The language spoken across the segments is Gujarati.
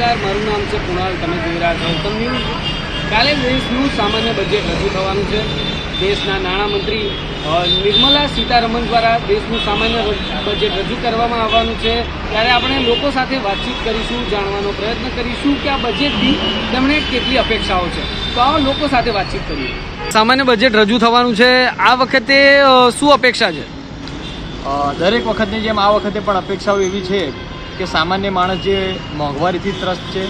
નમસ્કાર, મારું નામ છે કુણાલ, તમે જોઈ રહ્યા છો ઉત્તમ ન્યૂઝ. કાલે દેશનું સામાન્ય બજેટ રજૂ થવાનું છે. દેશના નાણામંત્રી નિર્મલા સીતારમણ દ્વારા દેશનું સામાન્ય બજેટ રજૂ કરવામાં આવવાનું છે. ત્યારે આપણે લોકો સાથે વાતચીત કરીશું, જાણવાનો પ્રયત્ન કરીશું કે આ બજેટથી તેમણે કેટલી અપેક્ષાઓ છે. તો આવો લોકો સાથે વાતચીત કરીએ. સામાન્ય બજેટ રજૂ થવાનું છે. આ વખતે શું અપેક્ષા છે? દરેક વખતની જેમ આ વખતે પણ અપેક્ષાઓ એવી છે કે સામાન્ય માણસ જે મોંઘવારીથી ત્રસ્ત છે,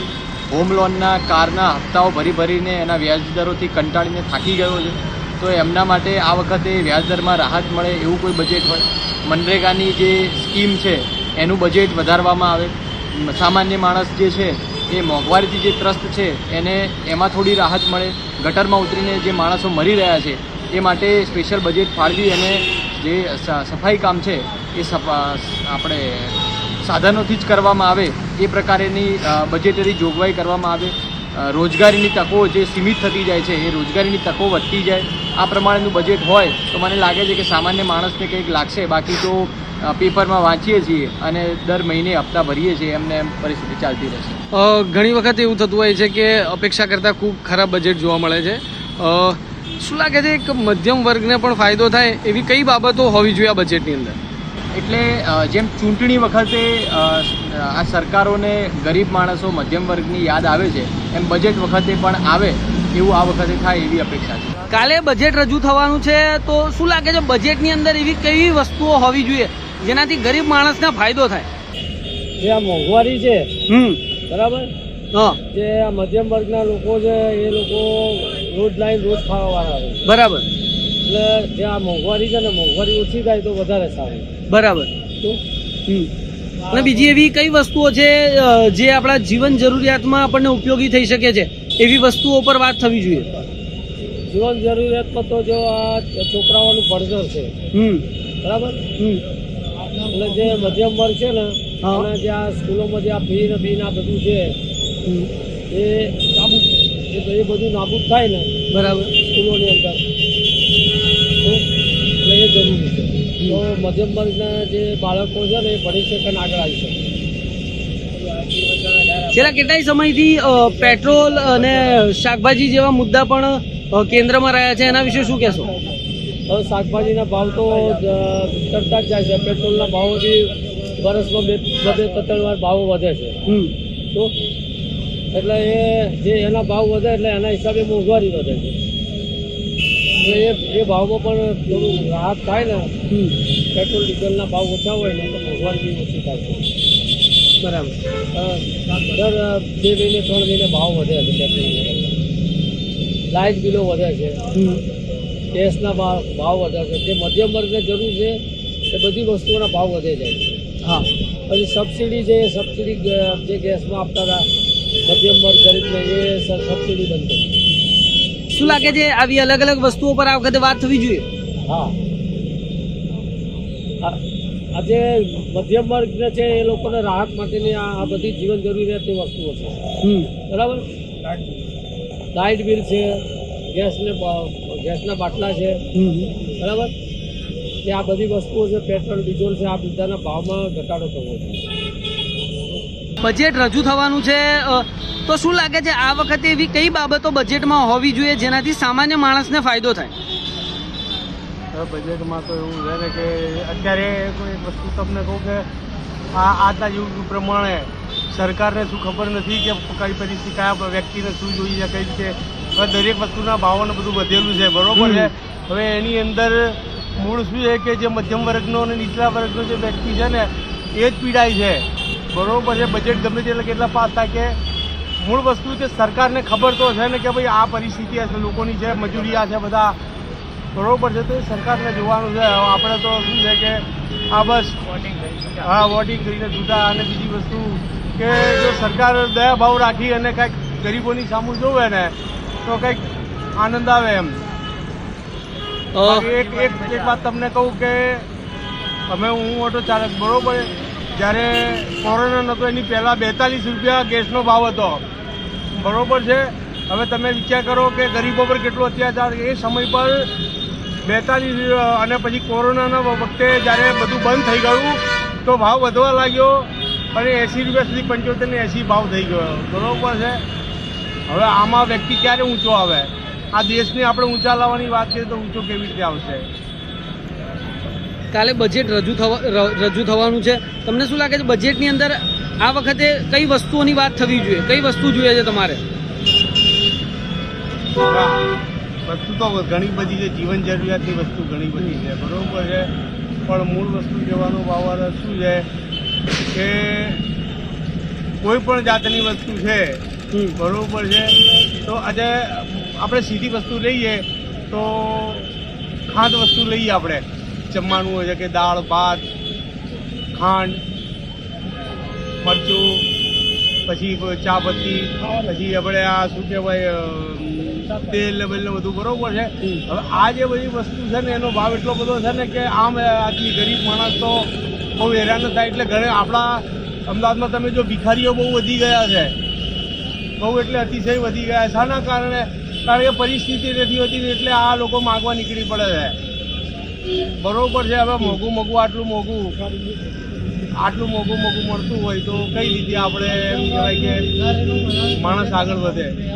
હોમ લોનના, કારના હપ્તાઓ ભરી ભરીને એના વ્યાજ દરોથી કંટાળીને થાકી ગયો છે, તો એમના માટે આ વખતે વ્યાજદરમાં રાહત મળે એવું કોઈ બજેટ હોય? મનરેગાની જે સ્કીમ છે, એનું બજેટ વધારવામાં આવે? સામાન્ય માણસ જે છે, એ મોંઘવારીથી જે ત્રસ્ત છે, એને એમાં થોડી રાહત મળે? ગટરમાં ઉતરીને જે માણસો મરી રહ્યા છે, એ માટે સ્પેશિયલ બજેટ ફાળવી અને જે સફાઈ કામ છે, એ આપણે સાધનોથી જ કરવામાં આવે, એ પ્રકારેની બજેટરી જોગવાઈ કરવામાં આવે. રોજગારીની તકો જે સીમિત થતી જાય છે, એ રોજગારીની તકો વધતી જાય. આ પ્રમાણેનું બજેટ હોય, તો મને લાગે છે કે સામાન્ય માણસને કંઈક લાગશે. બાકી તો પેપરમાં વાંચીએ છીએ અને દર મહિને હપ્તા ભરીએ છીએ, એમને એમ પરિસ્થિતિ ચાલતી રહેશે. ઘણી વખત એવું થતું હોય છે કે અપેક્ષા કરતાં ખૂબ ખરાબ બજેટ જોવા મળે છે. શું લાગે છે કે મધ્યમ વર્ગને પણ ફાયદો થાય, એવી કઈ બાબતો હોવી જોઈએ આ બજેટની અંદર? એટલે જેમ ચૂંટણી વખતે આ સરકારોને ગરીબ માણસો મધ્યમ વર્ગની યાદ આવે છે એમ બજેટ વખતે પણ આવે એવું આ વખતે થાય એવી અપેક્ષા છે. કાલે બજેટ રજૂ થવાનું છે તો શું લાગે છે બજેટની અંદર એવી કઈ વસ્તુઓ હોવી જોઈએ જેનાથી ગરીબ માણસને ફાયદો થાય? જે આ મોંઘવારી છે હમ. બરાબર? હા. જે આ મધ્યમ વર્ગના લોકો છે એ લોકો રોજ લાઈન રોજ ખાવા વાળા બરાબર. એટલે જે આ મોંઘવારી છે ને મોંઘવારી ઓછી થાય તો વધારે સારું. બરાબર. તો હમ. અને બીજી એવી કઈ વસ્તુઓ છે જે આપણા જીવન જરૂરિયાતમાં આપણને ઉપયોગી થઈ શકે છે? એવી વસ્તુઓ પર વાત થવી જોઈએ. જીવન જરૂરિયાતમાં તો જો આ છોકરાઓનું ભણતર છે. બરાબર? એટલે જે મધ્યમ વર્ગ છે ને. અને જે આ સ્કૂલોમાં જે આ ફી ને ફી આ બધું છે. એ નાબૂદ એ બધું નાબૂદ થાય ને બરાબર. સ્કૂલોની અંદર. એ જરૂરી છે. તો મધ્યમ વર્ગના જે બાળકો છે ને એ ભણી શકે આગળ આવી શકે. છેલ્લા કેટલાય સમયથી પેટ્રોલ અને શાકભાજી જેવા મુદ્દા પણ કેન્દ્રમાં રહ્યા છે. એના વિશે શું કહેશો? હવે શાકભાજીના ભાવ તો ચડતા જ જાય છે. પેટ્રોલના ભાવો બી વર્ષમાં બે બે ત્રણ વાર ભાવો વધે છે. તો? એટલે એ જે એના ભાવ વધે એટલે એના હિસાબે મોંઘવારી વધે છે. એ એ ભાવમાં પણ થોડું રાહત થાય ને પેટ્રોલ ડીઝલના ભાવ ઓછા હોય ને તો મોંઘવારી બી ઓછી થાય. બરાબર. દર બે મહિને ત્રણ મહિને ભાવ વધે છે પેટ્રોલ લાઇટ બિલો વધે છે. ગેસના ભાવ ભાવ વધે છે. જે મધ્યમ વર્ગને જરૂર છે એ બધી વસ્તુઓના ભાવ વધે જાય છે. હા. પછી સબસિડી છે એ સબસિડી જે ગેસમાં આપતા હતા મધ્યમ વર્ગ ગરીબને એ સબસિડી બંધ કરી. શું લાગે છે આવી અલગ અલગ વસ્તુઓ પર આ વખતે વાત થવી જોઈએ? હા. આજે મધ્યમ વર્ગ છે એ લોકોને રાહત માટેની આ બધી જીવન જરૂરિયાતની વસ્તુઓ છે. બરાબર? લાઇટ બિલ છે ગેસને ગેસના બાટલા છે. બરાબર? એ આ બધી વસ્તુઓ છે પેટ્રોલ ડીઝલ છે આ બધાના ભાવમાં ઘટાડો થવો જોઈએ. બજેટ રજૂ થવાનું છે. તો શું લાગે છે આ વખતે એવી કઈ બાબતો બજેટમાં હોવી જોઈએ જેનાથી સામાન્ય માણસને ફાયદો થાય? બજેટમાં તો એવું છે ને કે અત્યારે કોઈ વસ્તુ તમને કહું કે આ આજના યુગ પ્રમાણે સરકારને શું ખબર નથી કે કઈ પરિસ્થિતિ, કયા વ્યક્તિને શું જોઈએ કઈ રીતે? દરેક વસ્તુના ભાવોને બધું વધેલું છે, બરોબર છે? હવે એની અંદર મૂળ શું છે કે જે મધ્યમ વર્ગનો અને નીચલા વર્ગનો જે વ્યક્તિ છે ને, એ જ પીડાય છે. બરોબર છે બજેટ ગમે તે કેટલા પાસ થાય કે મૂળ વસ્તુ કે સરકારને ખબર તો છે ને કે ભાઈ આ પરિસ્થિતિ હશે લોકોની છે મજૂરિયા છે બધા. બરોબર છે તો એ સરકારને જોવાનું છે. આપણે તો શું છે કે આ બસ હા વોટિંગ કરીને જુદા અને બીજી વસ્તુ કે જો સરકાર દયા ભાવ રાખી અને કંઈક ગરીબોની સામું જોવે ને તો કંઈક આનંદ આવે એમ. એક એક એક વાત તમને કહું કે અમે હું ઓટો ચાલક બરોબર? જ્યારે કોરોના નહોતો એની પહેલાં બેતાલીસ રૂપિયા ગેસનો ભાવ હતો. બરોબર છે? હવે તમે વિચાર કરો કે ગરીબો પર કેટલો અત્યાચાર એ સમય પર બેતાલીસ અને પછી કોરોનાના વખતે જ્યારે બધું બંધ થઈ ગયું, તો ભાવ વધવા લાગ્યો અને એંસી રૂપિયા સુધી પંચોતેર ને એંસી ભાવ થઈ ગયો. બરોબર છે? હવે આમાં વ્યક્તિ ક્યારે ઊંચો આવે? આ દેશને આપણે ઊંચા લાવવાની વાત કરીએ તો ઊંચો કેવી રીતે આવશે? કાલે બજેટ રજૂ થવા રજૂ થવાનું છે. તમને શું લાગે છે બજેટની અંદર આ વખતે કઈ વસ્તુઓની વાત થવી જોઈએ? કઈ વસ્તુ જોઈએ છે તમારે? વસ્તુ તો ઘણી બધી છે. જીવન જરૂરિયાતની વસ્તુ ઘણી બધી છે. બરોબર છે. પણ મૂળ વસ્તુ કહેવાનો બાબત શું છે કે કોઈ પણ જાતની વસ્તુ છે. બરોબર છે. તો આજે આપણે સીધી વસ્તુ લઈએ તો ખાંડ વસ્તુ લઈએ આપણે. જમવાનું હોય છે કે દાળ ભાત ખાંડ મરચું પછી ચાપત્તી ચા પત્તી પછી આપણે આ શું કહેવાય તેલ ને બધું બરોબર છે. હવે આ જે બધી વસ્તુ છે ને એનો ભાવ એટલો બધો છે ને કે આમ આટલી ગરીબ માણસ તો બહુ હેરાન થાય. એટલે ઘરે આપણા અમદાવાદમાં તમે જો ભિખારીઓ બહુ વધી ગયા છે બહુ એટલે અતિશય વધી ગયા છે. શાના કારણે કારણ કે પરિસ્થિતિ નથી હોતી એટલે આ લોકો માગવા નીકળી પડે છે. બરોબર છે, હવે મોંઘું મોંઘું આટલું મોંઘું. આટલું મોંઘું મોંઘું મળતું હોય તો કઈ રીતે આપણે એમ કહેવાય કે માણસ આગળ વધે?